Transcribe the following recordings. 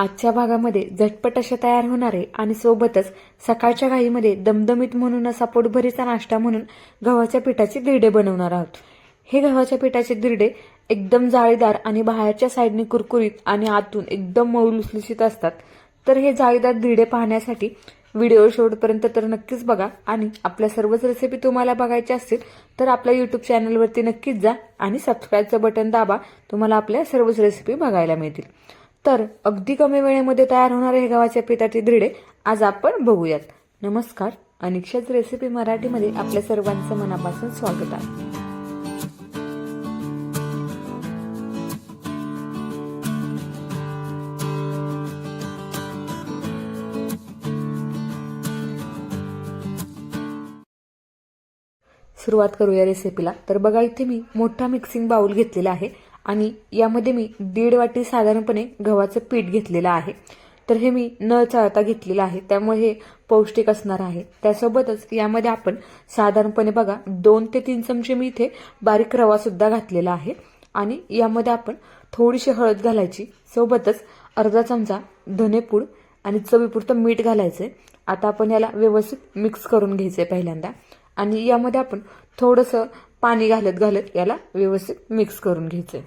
आजच्या भागामध्ये झटपट असे तयार होणारे आणि सोबतच सकाळच्या घाईमध्ये दमदमीत म्हणून असा पोटभरीचा नाश्ता म्हणून गव्हाच्या पिठाचे दिरडे बनवणार आहोत. हे गव्हाच्या पिठाचे दिरडे एकदम जाळीदार आणि बाहेरच्या साईडने कुरकुरीत आणि आतून एकदम मऊ लुसलुशीत असतात. तर हे जाळीदार दिरडे पाहण्यासाठी व्हिडिओ शेवटपर्यंत तर नक्कीच बघा आणि आपल्या सर्वच रेसिपी तुम्हाला बघायच्या असतील तर आपल्या यूट्यूब चॅनलवरती नक्कीच जा आणि सबस्क्राईबचं बटन दाबा. तुम्हाला आपल्या सर्वच रेसिपी बघायला मिळतील. तर अगदी कमी वेळेमध्ये तयार होणारे हे गव्हाच्या पिठाचे धिरडे आज आपण बघूयात. नमस्कार अनिक्षाच रेसिपी मराठीमध्ये आपल्या सर्वांचं मनापासून स्वागत आहे. सुरुवात करूया रेसिपीला तर बघा इथे मी मोठा मिक्सिंग बाउल घेतलेला आहे. आणि यामध्ये मी दीड वाटी साधारणपणे गव्हाचं पीठ घेतलेलं आहे. तर हे मी न चाळता घेतलेलं आहे. त्यामुळे हे पौष्टिक असणार आहे. त्यासोबतच यामध्ये आपण साधारणपणे बघा दोन ते तीन चमचे मी इथे बारीक रवा सुद्धा घातलेला आहे. आणि यामध्ये आपण थोडीशी हळद घालायची. सोबतच अर्धा चमचा धनेपूड आणि चवीपुरतं मीठ घालायचंय. आता आपण याला व्यवस्थित मिक्स करून घ्यायचंय पहिल्यांदा. आणि यामध्ये आपण थोडंसं पाणी घालत घालत याला व्यवस्थित मिक्स करून घ्यायचंय.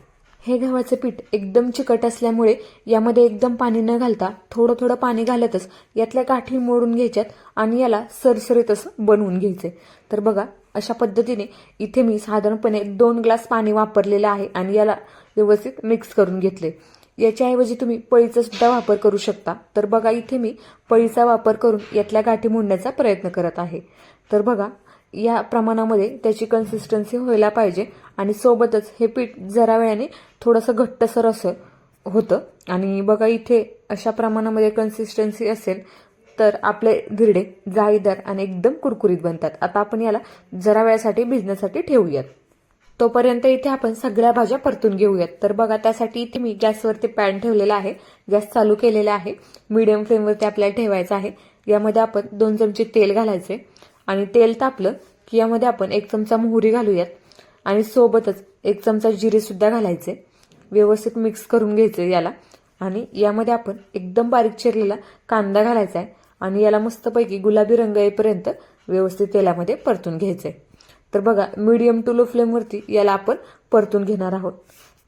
हे गव्हाचं पीठ एकदम चिकट असल्यामुळे यामध्ये एकदम पाणी न घालता थोडं थोडं पाणी घालतच यातल्या गाठी मोडून घ्यायच्यात आणि याला सरसरीत असं बनवून घ्यायचे. तर बघा अशा पद्धतीने इथे मी साधारणपणे दोन ग्लास पाणी वापरलेलं आहे आणि याला व्यवस्थित मिक्स करून घेतले. याच्याऐवजी तुम्ही पळीचा सुद्धा वापर करू शकता. तर बघा इथे मी पळीचा वापर करून यातल्या गाठी मोडण्याचा प्रयत्न करत आहे. तर बघा या प्रमाणामध्ये त्याची कन्सिस्टन्सी व्हायला पाहिजे आणि सोबतच हे पीठ जरा वेळाने थोडंसं घट्टसर असं होतं. आणि बघा इथे अशा प्रमाणामध्ये कन्सिस्टन्सी असेल तर आपले धिरडे जाळीदार आणि एकदम कुरकुरीत बनतात. आता आपण याला जरा वेळासाठी भिजण्यासाठी ठेवूयात. तोपर्यंत इथे आपण सगळ्या भाज्या परतून घेऊयात. तर बघा त्यासाठी इथे मी गॅसवरती पॅन ठेवलेला आहे. गॅस चालू केलेला आहे. मीडियम फ्लेमवरती आपल्याला ठेवायचं आहे. यामध्ये आपण दोन चमचे तेल घालायचे. आणि तेल तापलं की यामध्ये आपण एक चमचा मोहरी घालूयात. आणि सोबतच एक चमचा जिरे सुद्धा घालायचे. व्यवस्थित मिक्स करून घ्यायचे याला. आणि यामध्ये आपण एकदम बारीक चिरलेला कांदा घालायचा आहे. आणि याला मस्तपैकी गुलाबी रंग येईपर्यंत व्यवस्थित तेलामध्ये परतून घ्यायचं. आहे तर बघा मीडियम टू लो फ्लेमवरती याला आपण परतून घेणार आहोत.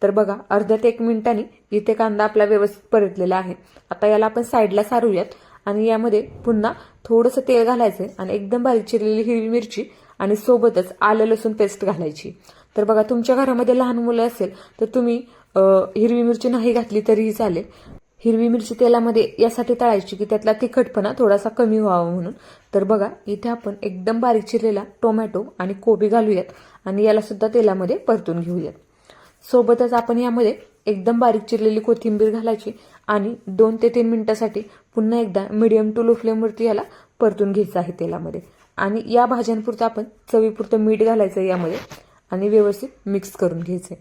तर बघा अर्ध्या ते एक मिनिटांनी इथे कांदा आपला व्यवस्थित परतलेला आहे. आता याला आपण साईडला सारूयात. आणि यामध्ये पुन्हा थोडंसं तेल घालायचं आणि एकदम बारीक चिरलेली हिरवी मिरची आणि सोबतच आलं लसूण पेस्ट घालायची. तर बघा तुमच्या घरामध्ये लहान मुलं असेल तर तुम्ही हिरवी मिरची नाही घातली तरीही चालेल. हिरवी मिरची तेलामध्ये यासाठी तळायची की त्यातला तिखटपणा थोडासा कमी व्हावा म्हणून. तर बघा इथे आपण एकदम बारीक चिरलेला टोमॅटो आणि कोबी घालूयात आणि याला सुद्धा तेलामध्ये परतून घेऊयात. सोबतच आपण यामध्ये एकदम बारीक चिरलेली कोथिंबीर घालायची आणि दोन ते तीन मिनिटासाठी पुन्हा एकदा मिडियम टू लो फ्लेमवरती याला परतून घ्यायचं आहे तेलामध्ये. आणि या भाज्यांपुरतं आपण चवीपुरतं मीठ घालायचं यामध्ये आणि व्यवस्थित मिक्स करून घ्यायचं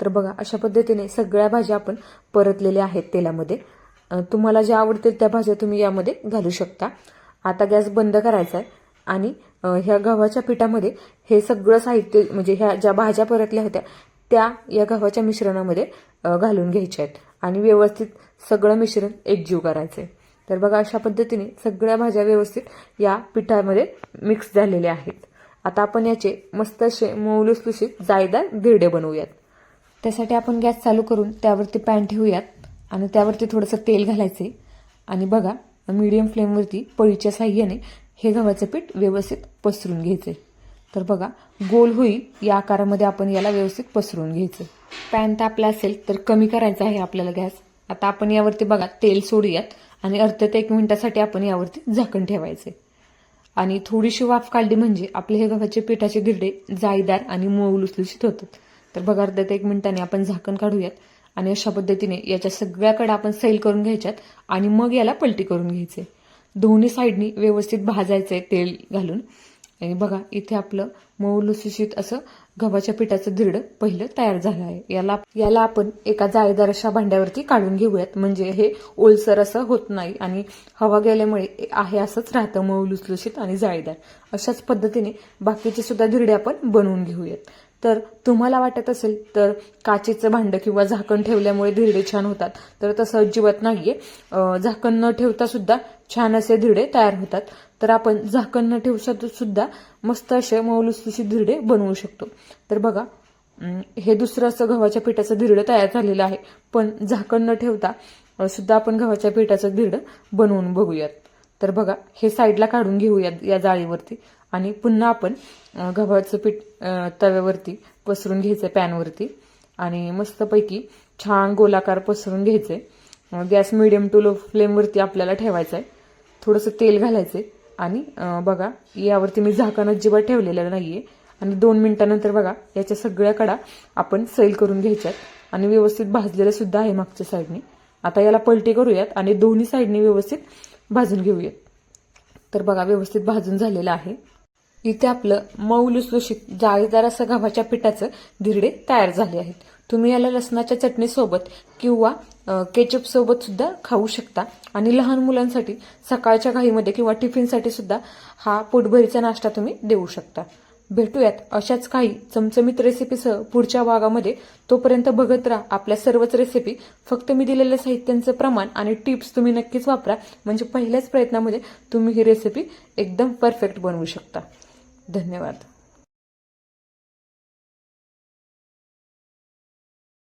तर बघा अशा पद्धतीने सगळ्या भाज्या आपण परतलेल्या आहेत तेलामध्ये. तुम्हाला ज्या आवडतील त्या भाज्या तुम्ही यामध्ये घालू शकता. आता गॅस बंद करायचा आहे आणि ह्या गव्हाच्या पिठामध्ये हे सगळं साहित्य म्हणजे ह्या ज्या भाज्या परतल्या होत्या त्या या गव्हाच्या मिश्रणामध्ये घालून घ्यायच्या आहेत. आणि व्यवस्थित सगळं मिश्रण एकजीव करायचं आहे तर बघा अशा पद्धतीने सगळ्या भाज्या व्यवस्थित या पिठामध्ये मिक्स झालेल्या आहेत. आता आपण याचे मस्त असे मौलुसलुशीत जायदार धिरडे बनवूयात. त्यासाठी आपण गॅस चालू करून त्यावरती पॅन ठेवूयात आणि त्यावरती थोडंसं तेल घालायचे. आणि बघा मीडियम फ्लेमवरती पळीच्या साह्याने हे गव्हाचं पीठ व्यवस्थित पसरून घ्यायचे. तर बघा गोल होईल या आकारामध्ये आपण याला व्यवस्थित पसरून घ्यायचं. पॅन तापला असेल तर कमी करायचा आहे आपल्याला गॅस. आता आपण यावरती बघा तेल सोडूयात आणि अर्ध्या ते एक मिनिटासाठी आपण यावरती झाकण ठेवायचे आणि थोडीशी वाफ काढली म्हणजे आपले हे गव्हाचे पिठाचे गिरडे जाळीदार आणि मऊ लुसलुशीत होतात. तर बघा अर्ध्या ते एक मिनिटाने आपण झाकण काढूयात आणि अशा पद्धतीने याच्या सगळ्याकडे आपण सैल करून घ्यायच्यात आणि मग याला पलटी करून घ्यायचे. दोन्ही साईडनी व्यवस्थित भाजायचे तेल घालून. आणि बघा इथे आपलं मऊ लुसुशीत असं गव्हाच्या पिठाचं धिरड पहिलं तयार झालं आहे. याला याला आपण एका जाळीदार अशा भांड्यावरती काढून घेऊयात. म्हणजे हे ओलसर असं होत नाही आणि हवा गेल्यामुळे आहे असंच राहतं मऊ लुसलुशीत आणि जाळीदार. अशाच पद्धतीने बाकीचे सुद्धा धिरडे आपण बनवून घेऊयात. तर तुम्हाला वाटत असेल तर काचेचं भांडं किंवा झाकण ठेवल्यामुळे धिरडे छान होतात. तर तसं अजिबात नाहीये. झाकण न ठेवता सुद्धा छान असे धिरडे तयार होतात. तर आपण झाकण न ठेवता सुद्धा मस्त असे मौलुसलुशी धिरडे बनवू शकतो. तर बघा हे दुसरं असं गव्हाच्या पिठाचं धिरडं तयार झालेलं आहे. पण झाकण न ठेवता सुद्धा आपण गव्हाच्या पिठाचं धिरडं बनवून बघूयात. तर बघा हे साईडला काढून घेऊयात या जाळीवरती. आणि पुन्हा आपण गव्हाचं पीठ तव्यावरती पसरून घ्यायचं पॅनवरती. आणि मस्तपैकी छान गोलाकार पसरून घ्यायचे गॅस मिडियम टू लो फ्लेमवरती आपल्याला ठेवायचं आहे थोडंसं तेल घालायचे आणि बघा यावरती मी झाकण अजिबात ठेवलेलं नाहीये. आणि दोन मिनटानंतर बघा याच्या सगळ्या कडा आपण सैल करून घ्यायच्यात. आणि व्यवस्थित भाजलेलं सुद्धा आहे मागच्या साईडने आता याला पलटी करूयात आणि दोन्ही साईडने व्यवस्थित भाजून घेऊयात. तर बघा व्यवस्थित भाजून झालेलं आहे. इथे आपलं मऊ लुसलुशीत जाळीदार असं गव्हाच्या पिठाचं धिरडे तयार झाले आहेत. तुम्ही याला लसणाच्या चटणीसोबत किंवा केचप सोबत सुद्धा खाऊ शकता. आणि लहान मुलांसाठी सकाळच्या घाईमध्ये किंवा टिफिनसाठी सुद्धा हा पोटभरीचा नाश्ता तुम्ही देऊ शकता. भेटूयात अशाच काही चमचमीत रेसिपीसह पुढच्या भागामध्ये. तोपर्यंत बघत राहा आपल्या सर्वच रेसिपी फक्त मी दिलेल्या साहित्यांचं प्रमाण आणि टिप्स तुम्ही नक्कीच वापरा. म्हणजे पहिल्याच प्रयत्नामध्ये तुम्ही ही रेसिपी एकदम परफेक्ट बनवू शकता. धन्यवाद.